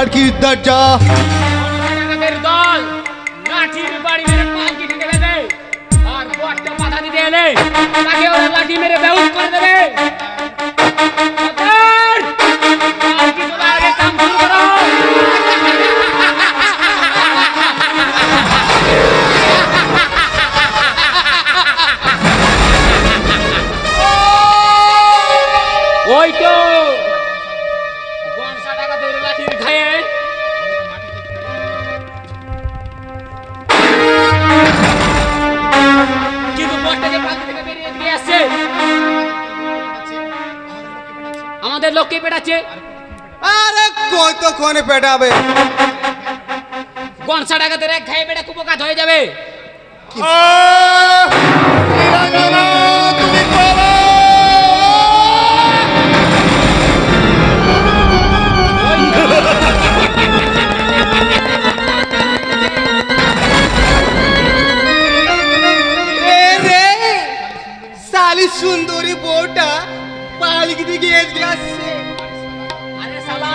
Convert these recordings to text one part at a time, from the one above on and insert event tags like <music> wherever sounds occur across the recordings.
আজকে বন্ধ করে দেয় এই যাবে সুন্দরী বউটা পালিয়ে দিকে এগিয়ে আসছে। আরে শালা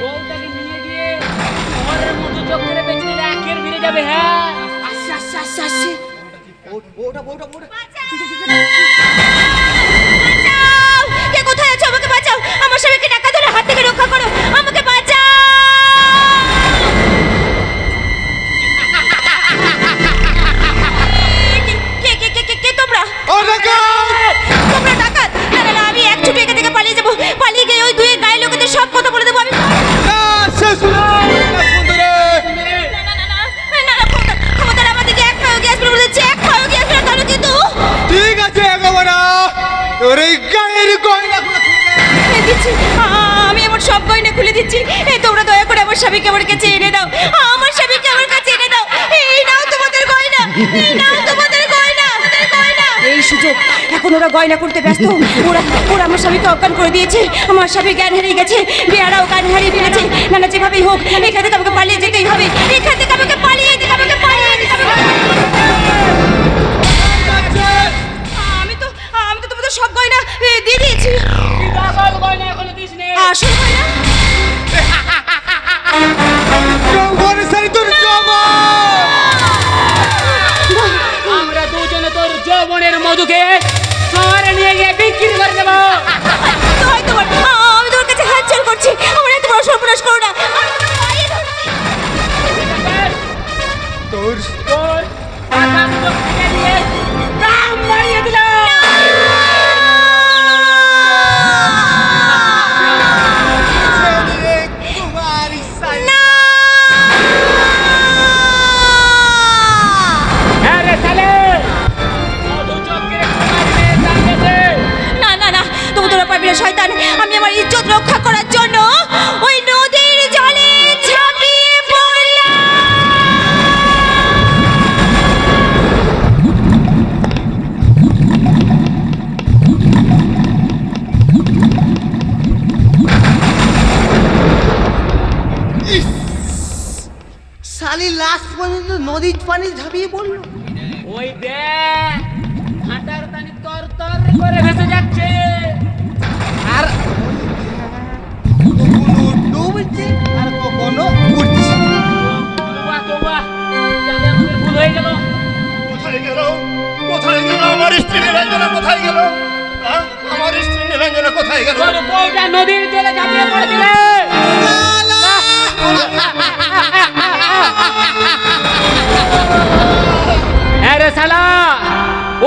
বউটাকে নিয়ে গিয়ে শহরের মতো চোখ করে বেঁচে ভিড়ে যাবে হ্যাঁ। আসছে আসছে আসছে আসছে। বউটা বউটা বউটা বাঁচাও! কে কোথায় আছো? আমাকে বাঁচাও! আমার স্বামীকে টাকা ধরে হাত থেকে রক্ষা করো! আমাকে বাঁচাও! কে কে কে কে! তোমরা? দিচ্ছি। আমি আমার সব গয়না খুলে দিচ্ছি। এই তোমরা দয়া করে আমার স্বামীকে আমার কাছে এনে দাও। আমার স্বামীকে আমার কাছে এনে দাও। এই নাও তোমাদের গয়না। এই নাও তোমাদের গয়না। তোমাদের গয়না। এই সুযোগ। এখন ওরা গয়না করতে ব্যস্ত। ওরা ওরা আমার স্বামীকে অজ্ঞান করে দিয়েছে। আমার স্বামী জ্ঞান হারিয়ে গেছে। বেয়ারাও জ্ঞান হারিয়ে ফেলেছে। না না যেভাবেই হোক এখান থেকে আমাকে পালিয়ে যেতেই হবে। এখান থেকে আমাকে পালিয়ে যেতে আমাকে পালিয়ে যেতে আসল গয়না এখনও দিস নে। আসল গয়না যৌবনের সারি তোর আমরা দুজনে তোর যৌবনের মধুকে শহরে নিয়ে গিয়ে বিক্রি করে দেবো। হয় তোমার আমি তোমার কাছে হাত জোর করছি। আমার এত বড় সর্বনাশ করো না। তোর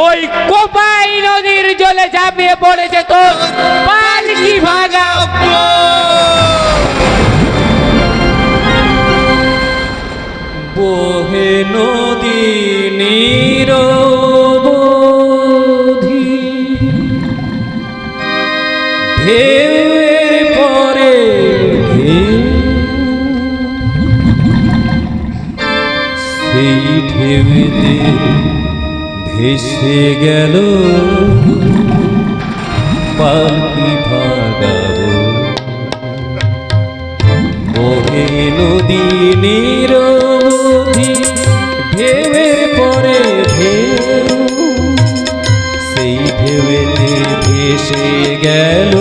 ওই কোপাই নদীর জলে ঝাঁপিয়ে পড়েছে তোর পালকি ভাগা? বহে নদী নিরবধি। ঢেউয়ের পরে সেই ঢেউতে ভেসে গেল। পালকি ভাগাবো। ওহে নদী নিরোধী ঢেউয়ের পরে ঢেউ। সেই ঢেউয়েতে ভেসে গেল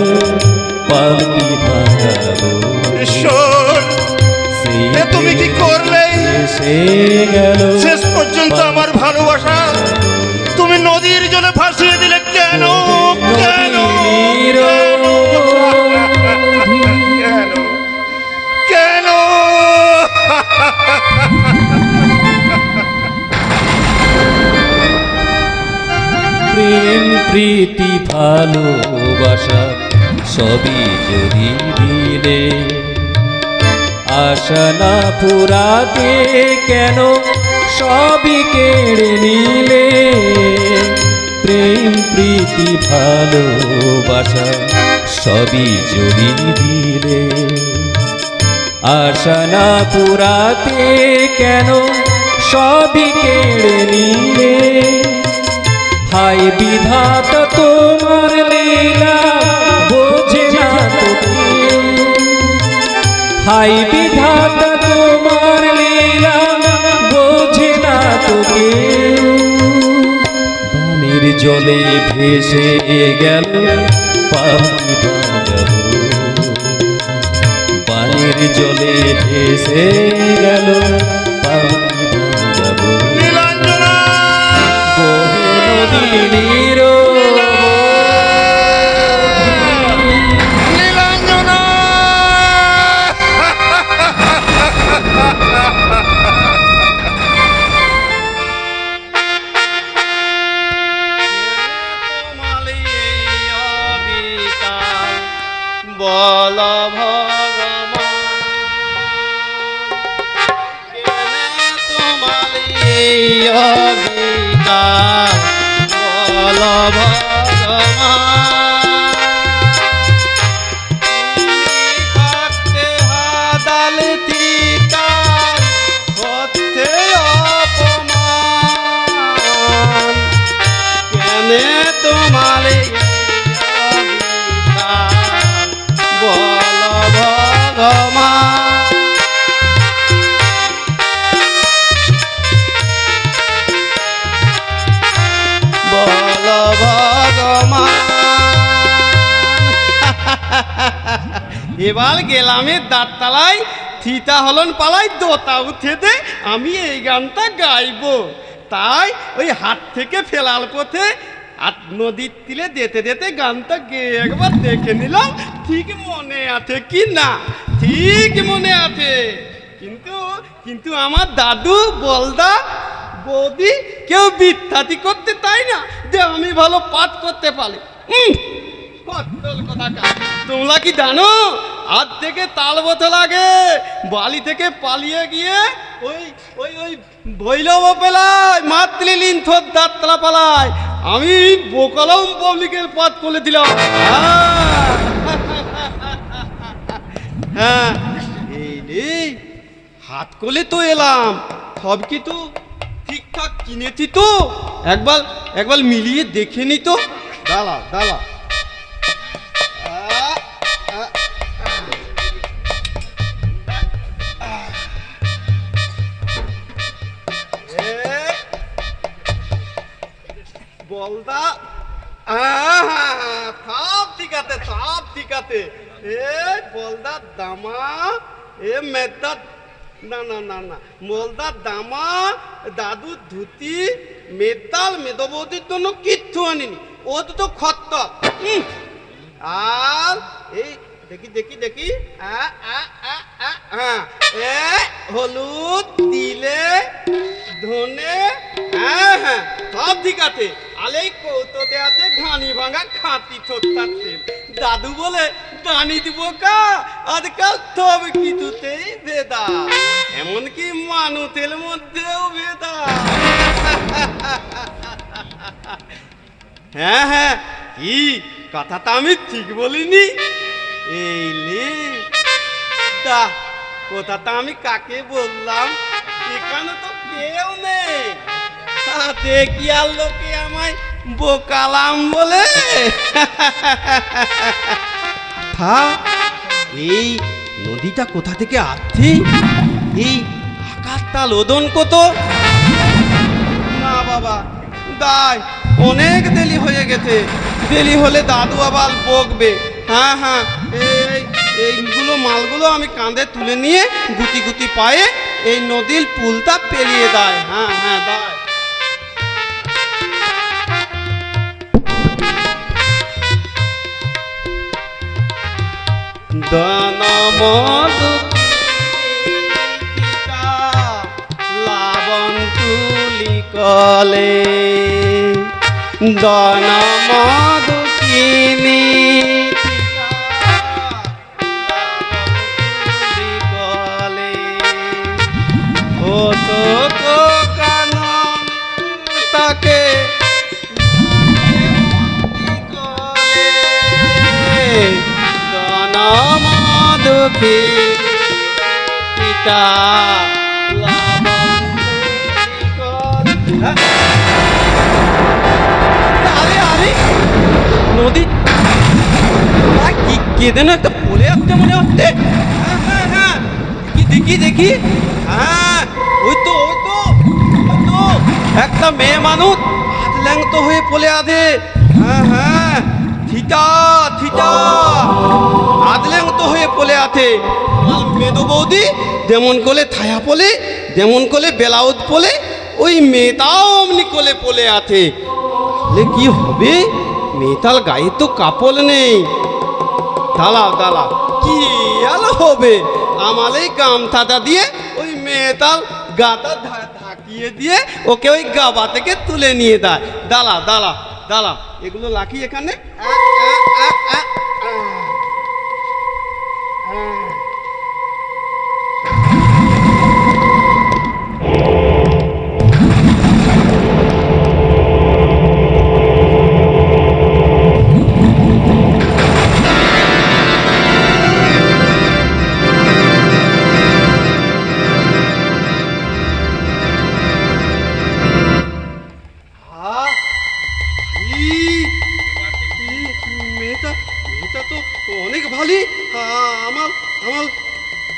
পালকি ভাগাবো। তুমি কি করলে? সে গেল শেষ পর্যন্ত আমার ভালোবাসা প্রীতি ভালোবাসা সবই যদি দিলে। আশা না পুরাতে কেন সবই কেড়ে নিলে? প্রেম, প্রীতি, ভালোবাসা সবই যদি দিলে। আশা না পুরাতে কেন সবই কেড়ে নিলে? হাই বিধাতা, তোমার লীলা বোঝে না। হাই বিধাতা, তোমার লীলা বোঝে না তো কেউ পানির জলে ভেসে গেল পানির জলে ভেসে গেল পাখি বহে ভগবান এবার গেলামে দাঁততলায়, থিতা হলন পালাই দোতা উঠেতে আমি এই গানটা গাইবো। তাই ওই হাত থেকে ফেলাল পথে আর নদীর তীরে যেতে যেতে গানটা গেয়ে একবার দেখে নিলাম, ঠিক মনে আছে কি না? ঠিক মনে আছে। কিন্তু কিন্তু আমার দাদু, বলদা, বৌদি কেউ বিত্তাতি করতে তাই না যে আমি ভালো পাঠ করতে পারি। তোমরা কি জানো হাত থেকে তাল বোতল আগে বালি থেকে পালিয়ে গিয়ে ওই ওই ওই ভৈলব পেলায় মাতলিলিন থোর দাঁতলা পালায়। আমি বোকলম পাবলিকের পথ করে দিলাম। হ্যাঁ। হ্যাঁ। রে হাত কোলে তো এলাম। সব কি তো ঠিকঠাক কিনেছি তো? একবার একবার মিলিয়ে দেখে নি তো। দাঁড়া দাঁড়া বলদা। সব ঠিক আছে সব ঠিক আছে এ বলদা দামা, এ মেদা, না না না না। মোলদার দামা দাদুর ধুতি, মেতাল, মেদবৌদির জন্য কিচ্ছু আনিনি। ও তো খত্ত। আর এই, দেখি দেখি দেখি। এ হলুদ, দিলে, ধনে হ্যাঁ হ্যাঁ সব ঠিক আছে আলে আছে ঘানি ভাঙা খাঁটি দাদু বলে দানি দিব কা? আজকাল কিছুতেই বেদা এমনকি মধ্যেও বেদা <laughs> হ্যাঁ হ্যাঁ কি? কথাটা আমি ঠিক বলিনি। এই লে কথাটা আমি কাকে বললাম? এখানে তো কেউ নেই। তাতে কি আর লোকে আমায় বোকালাম বলে। থা, এই নদীটা কোথা থেকে আসছে? এই আকাশটা লোদন কত? না বাবা দাই অনেক দেরি হয়ে গেছে। দেরি হলে দাদু আবার বকবে। হ্যাঁ হ্যাঁ এই এইগুলো মালগুলো আমি কাঁধে তুলে নিয়ে গুটি গুটি পায়ে এই নদীর পুলটা পেরিয়ে দেয়। হ্যাঁ হ্যাঁ দেয় লাবণ তুলি কলে। দনমধু মেদো যেমন কোলে থায়া পলে যেমন কোলে বেলাউদ পলে ওই মেয়েটাও অমনি কোলে পলে আছে। তাহলে কি হবে? মেয়েটার গায়ে তো কাপড় নেই। দালা দালা কি আলো হবে? আমার এই গামছাটা দিয়ে ওই মেয়েটার গাটা ঢাকিয়ে দিয়ে ওকে ওই গাবা থেকে তুলে নিয়ে দেয় দালা দালা দালা এগুলো লাখি এখানে। আ, আমার আমার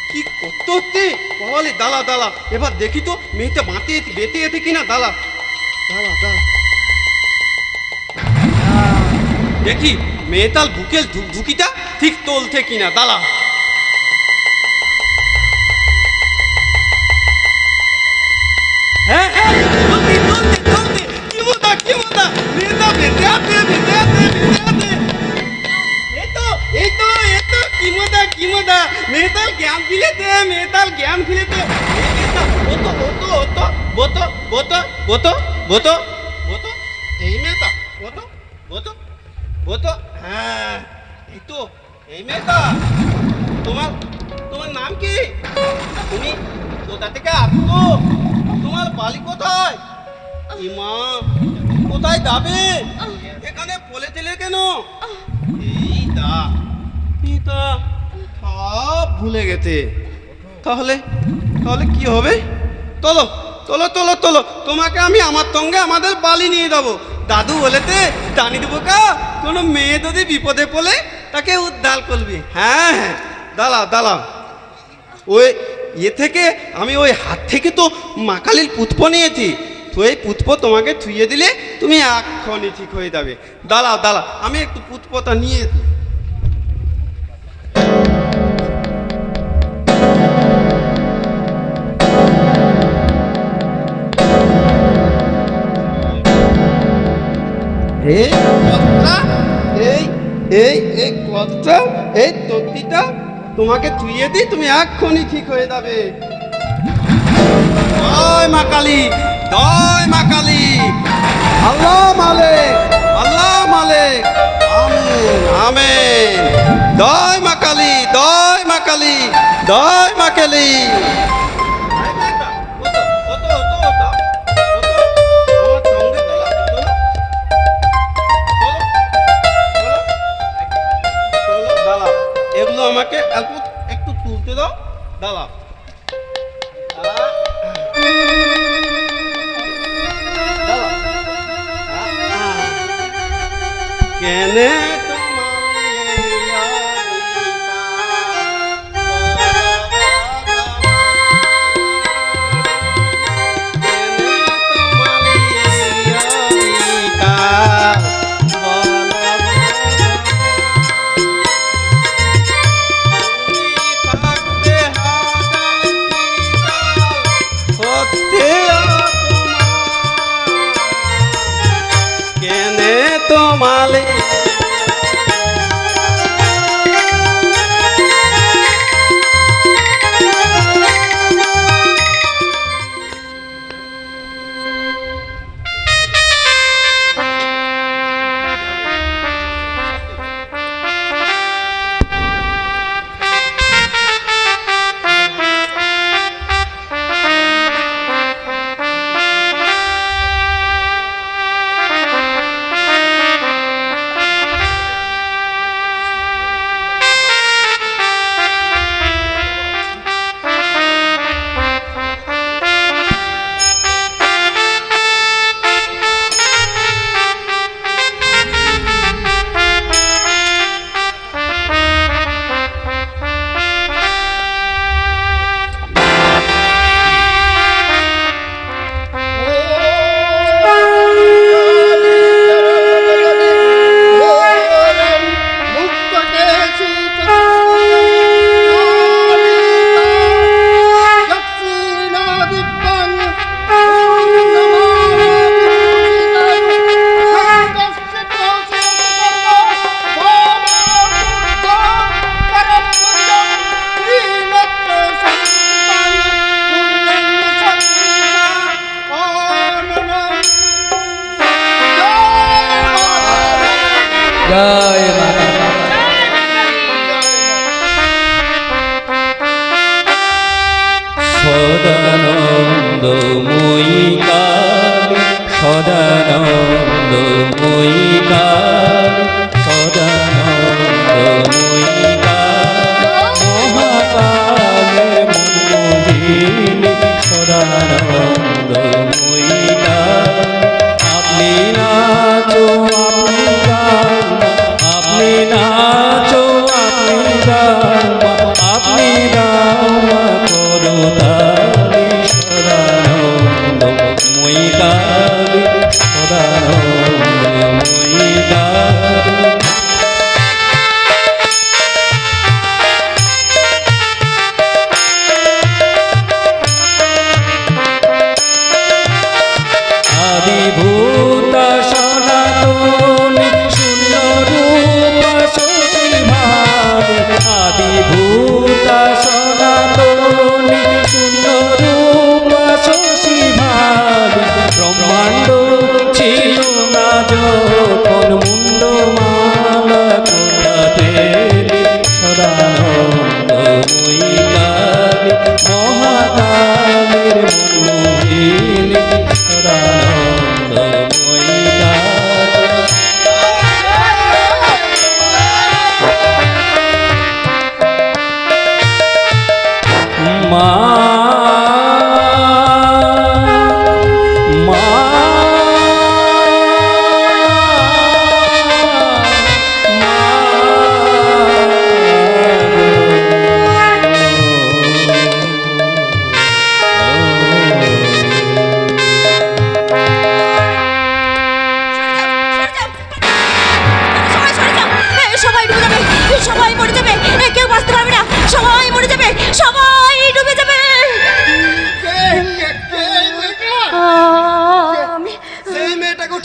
কি করতে হচ্ছে দালা দালা এবার দেখি তো, মেয়েটা বাঁতে বেঁতে এতে কিনা দালা দালা দালা দেখি, মেয়েটার বুকের ঢুক- ঢুকিটা ঠিক তোলছে কিনা দালা হ্যাঁ হ্যাঁ কি কি মজা? কি জ্ঞান ফিলেতে মেয়েটার জ্ঞান ফিলেতে। বতো বতো বতো বতো বতো বতো বতো এই মেয়েটা বতো হ্যাঁ এই তো, এই তোমার তোমার নাম কি? তুমি কোথা থেকে আসছো? তোমার বাড়ি কোথায়? ইমা, কোথায় যাবে? এখানে বলে দিলে কেন? এই দা, পিতা। সব ভুলে গেছে। তাহলে তাহলে কি হবে? চলো চলো চলো চলো তোমাকে আমি আমার সঙ্গে আমাদের বালি নিয়ে যাব। দাদু বলেতে জানি দেবো কা কোনো মেয়ে যদি বিপদে পড়লে তাকে উদ্ধার করবি। হ্যাঁ হ্যাঁ। দাঁড়াও দাঁড়াও। ওই ইয়ে থেকে আমি ওই হাত থেকে তো মাকালির পুতপ নিয়েছি। তো এই পুষ্প তোমাকে থুইয়ে দিলে তুমি এক্ষণই ঠিক হয়ে যাবে। দাঁড়াও দাঁড়াও। আমি একটু পুতপটা নিয়ে এই এই এই এই কথা এই তত্তিটা তোমাকে থুইয়ে দিই, তুমি এক্ষুনি ঠিক হয়ে যাবে। জয় মা কালী, জয় মা আল্লাহ মালিক আল্লাহ মালিক আমেন আমেন। জয় মা কালী, জয় মা কালী, জয় মা কালী। দাঁড়াও। কেনে মালে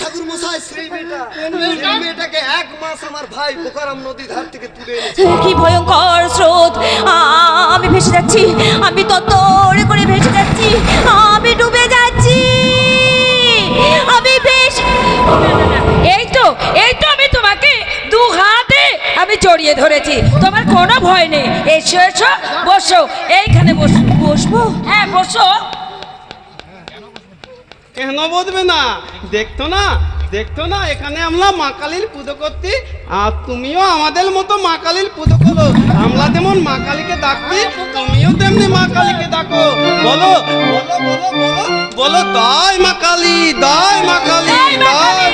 ঠাকুর মশাই সেই মেয়েটা সেই মেয়েটাকে এক মাস আমার ভাই বোকারাম নদী ধার থেকে তুলে এনেছে। কি ভয়ঙ্কর স্রোত। আমি ভেসে যাচ্ছি আমি তত্তরে করে ভেসে যাচ্ছি আমি ডুবে যাচ্ছি। আমি বেশ এই তো এই তো আমি তোমাকে দু হাতে আমি জড়িয়ে ধরেছি। তোমার কোনো ভয় নেই। এসো এসো বসো এইখানে বসো বসবো? হ্যাঁ বসো। কেন বলবে না? দেখতো না দেখতো না এখানে আমরা মা কালীর পুজো করছি আর তুমিও আমাদের মতো মা কালীর পুজো করো। আমরা যেমন মা কালীকে ডাকছি তুমিও তেমনি মা কালীকে ডাকো। বলো বলো বলো বলো বলো দাই মা কালী দাই মা কালী। কালী।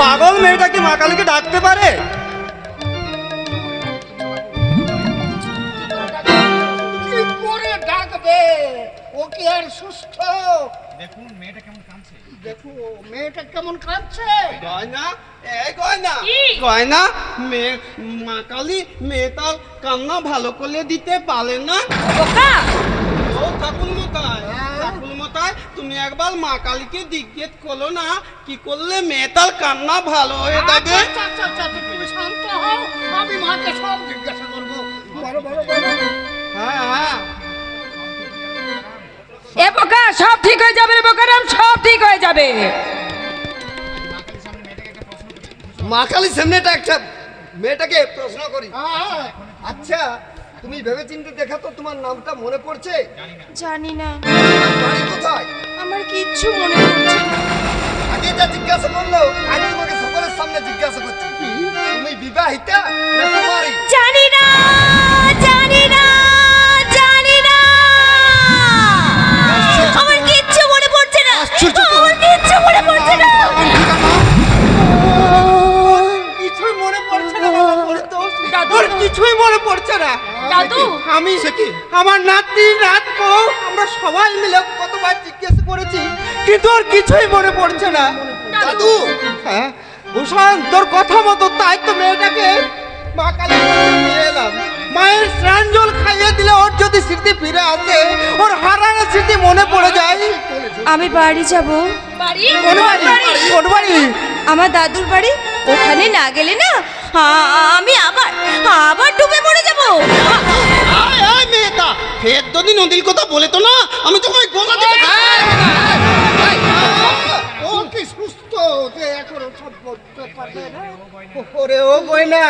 পাগল মেয়েটা কি মা কালীকে ডাকতে পারে? কাঁদছে দেখো মেয়েটা কেমন কাঁদছে? গয়না? এই গয়না? গয়না? মেয়ে মা কালী মেয়েটার কান্না ভালো করে দিতে পারে না। ও ঠাকুর মতায় ঠাকুর মতায় তুমি একবার মা কালীকে জিজ্ঞেস করল না কি করলে মেয়েটার কান্না ভালো হয়ে যাবে? আচ্ছা আচ্ছা আচ্ছা আচ্ছা, তুমি শান্ত হও আমি মাকে সব জিজ্ঞাসা করব। বলো বলো বলো হ্যাঁ হ্যাঁ। এ বোকা সব ঠিক হয়ে যাবে রে বোকারাম সব ঠিক হয়ে যাবে। মা কালী সামনেটা একটা মেয়েটাকে প্রশ্ন করি। হ্যাঁ আচ্ছা তুমি ভেবে চিন্তে দেখা তো তোমার নামটা মনে পড়ছে? জানি না। বাড়ি কোথায়? আমার কিচ্ছু মনে পড়ছে না। আগে যা জিজ্ঞাসা করল আজ তোমাকে সকলের সামনে জিজ্ঞাসা করছি। তুমি বিবাহিতা না জানি না জানি না। কিচ্ছু মনে পড়ছে না। কিছুই মনে পড়ছে না। বাবা তোর কিছুই মনে পড়ছে না। দাদু। আমি আমার নাতি নাত বউ আমরা সবাই মিলে কতবার জিজ্ঞেস করেছি কিন্তু ওর কিছুই মনে পড়ছে না। দাদু। হ্যাঁ? ভূষণ তোর কথা মতো তাই তো মেয়েটাকে মা কালী নিয়ে এলাম। মায়ের স্নান জল খাইয়ে দিলে ওর যদি স্মৃতি ফিরে আসে ওর হারানো স্মৃতি মনে পড়ে যায়। আমি বাড়ি যাব। বাড়ি? কোন বাড়ি? কোন বাড়ি? আমার দাদুর বাড়ি? ওখানে না গেলে না আমি আবার আবার ডুবে মরে যাব। আয় আয় মেয়েটা ফের যদি নদীর কথা বলে তো না আমি তোমায় গোলা দেবো যে এখন সব করতে পারবে না। ওরে ও গয়না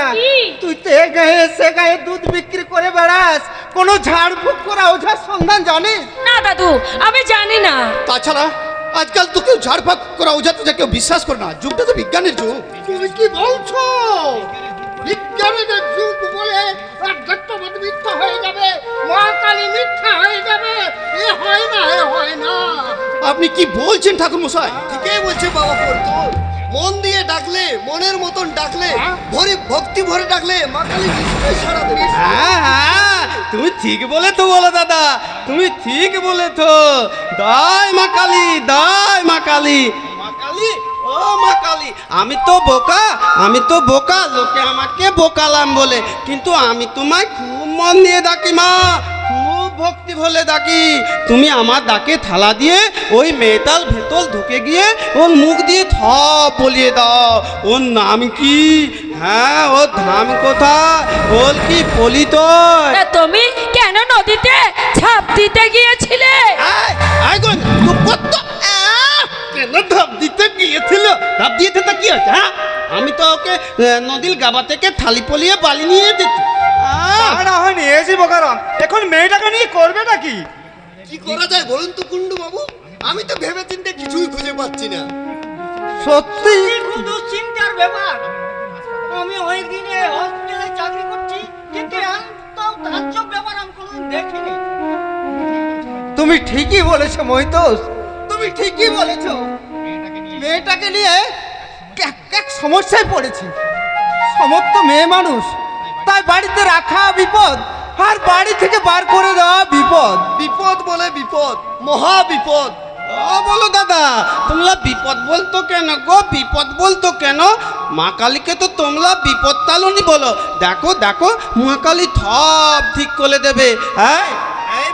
তুই তো এ গায়ে সে গায়ে দুধ বিক্রি করে বেড়াস। কোনো ঝাড়ফুঁক করা ওঝার সন্ধান জানিস? না দাদু আমি জানি না। তাছাড়া আজকাল তো কেউ ঝাড়ফাঁক করা ওঝা তোজা কেউ বিশ্বাস করে না। যুগটা তো বিজ্ঞানের যুগ। তুমি কি বলছো? বিজ্ঞানের যুগ বলে আধ্যাত্মবাদ মিথ্যা হয়ে যাবে মা কালী মিথ্যা হয়ে যাবে। এ হয় না এ হয় না। আপনি কি বলছেন ঠাকুর মশাই? ঠিকই বলছে বাবা পড়তো মন দিয়ে ডাকলে মনের মতন ডাকলে ভরে ভক্তি ভরে ডাকলে মা কালী নিশ্চয়ই সারা দেবে। হ্যাঁ হ্যাঁ তুমি ঠিক বলে তো বলো দাদা তুমি ঠিক বলে তো দাই মা কালী দাই মা কালী মা কালী মা কালী আমি তো বোকা আমি তো বোকা লোকে আমাকে বোকালাম বলে। কিন্তু আমি তোমায় খুব মন দিয়ে ডাকি মা। খুব ভক্তি বলে ডাকি। তুমি আমার ডাকে থালা দিয়ে ওই মেয়েটার ভেতর ঢুকে গিয়ে ওর মুখ দিয়ে থ বলিয়ে দাও। ওর নাম কি? হ্যাঁ ওর ধাম কোথায়? ওর কি পলিত তুমি কেন নদীতে ঝাঁপ দিতে গিয়েছিলে? কেন ধাপ দিতে গিয়েছিল। ধাপ দিয়েছে তা কি হচ্ছে হ্যাঁ? আমি তো ওকে নদীর গাবা থেকে থালি পলিয়ে বালি নিয়ে দিচ্ছি না হয় নিয়েছি বোকারাম এখন মেয়েটাকে নিয়ে করবে নাকি কি করা যায় বলুন তো কুন্ডু বাবু আমি তো ভেবে চিন্তে কিছুই খুঁজে পাচ্ছি না। সত্যি? শুধু চিন্তার ব্যাপার? আমি অনেক দিনে হসপিটালে চাকরি করছি কিন্তু ধার্য ব্যাপার আমি কোনোদিন দেখিনি। তুমি ঠিকই বলেছ মহিতোষ। তুমি ঠিকই বলেছ। মেয়েটাকে নিয়ে এক এক সমস্যায় পড়েছি। সমস্ত মেয়ে মানুষ তাই বাড়িতে রাখা বিপদ আর বাড়ি থেকে বার করে দেওয়া বিপদ। বিপদ বলে বিপদ মহা বিপদ। ও বলো দাদা তোমরা বিপদ বলতো কেন গো? বিপদ বলতো কেন? মা কালীকে তো তোমরা বিপদ তালনি বলো। দেখো দেখো মা কালী সব ঠিক করে দেবে। হ্যাঁ?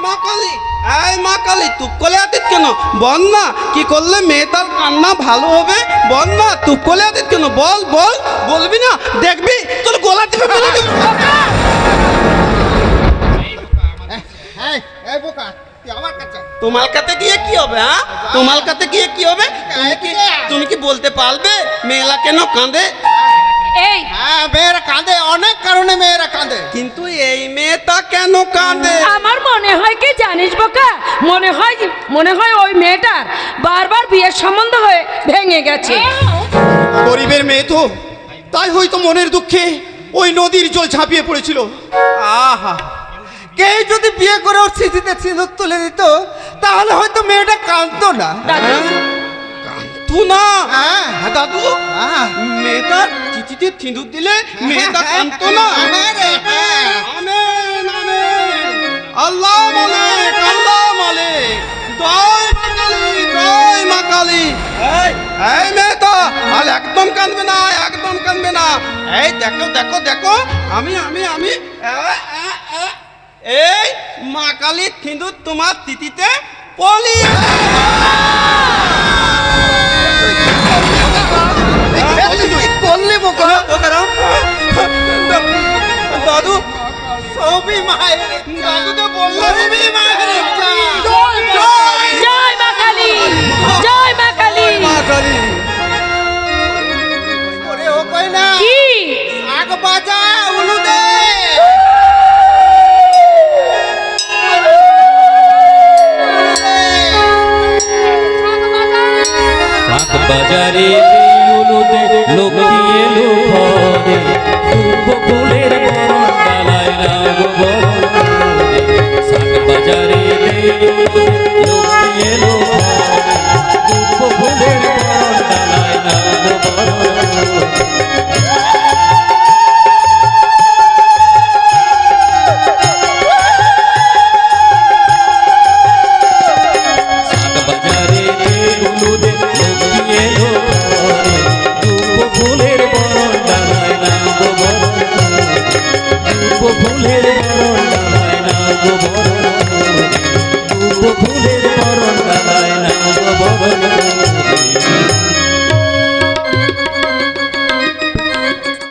মা কালী? এই মা কালী তুপ করে আদিত কেন? বল না কি করলে মেয়েটার কান্না ভালো হবে? বল না তুপ করে আদিত কেন? বল বল বলবি না? দেখবি তোর গলা টিপে ফেলে এই বোকা আমার কাছে তোমার কাছে গিয়ে কি হবে হ্যাঁ? তোমার কাছে গিয়ে কি হবে? তুমি কি তুমি কি বলতে পারবে? মেয়েলা কেন কাঁদে? এই। হ্যাঁ মেয়েরা কাঁদে অনেক কারণে মেয়েরা কাঁদে। কিন্তু এই মেয়েটা কেন কাঁদে? আমার মনে হয় কি জানিস বোকা? মনে হয় মনে হয় ওই মেয়েটার বারবার বিয়ের সম্বন্ধ হয়ে ভেঙে গেছে। গরিবের মেয়ে তো তাই হয়তো মনের দুঃখে ওই নদীর জল ঝাঁপিয়ে পড়েছিল। আহা। কে যদি বিয়ে করে ওর স্মৃতিতে সিঁদুর তুলে দিত তাহলে হয়তো মেয়েটা কাঁদতো না। দাদু। তু না? হ্যাঁ। দাদু। মেয়েটার চিঠিতে সিঁদুর দিলে মেয়েটা কাঁদতো না? আল্লাহ আল্লাহ আর একদম কাঁদবে না, একদম কাঁদবে না। এই, দেখো দেখো দেখো। আমি আমি আমি। এই মা কালী সিঁদুর তোমার তিথিতে পলি। সবই মায়ের দাদুকে বলল সবই মায়ের জয় মা কালী। জয় মা কালী। ওরে ও কই না? কি? শাক বাজা উলু দে শাক বাজারে ফুলের বরণ ডালায় রাগ বরণ করে। শাক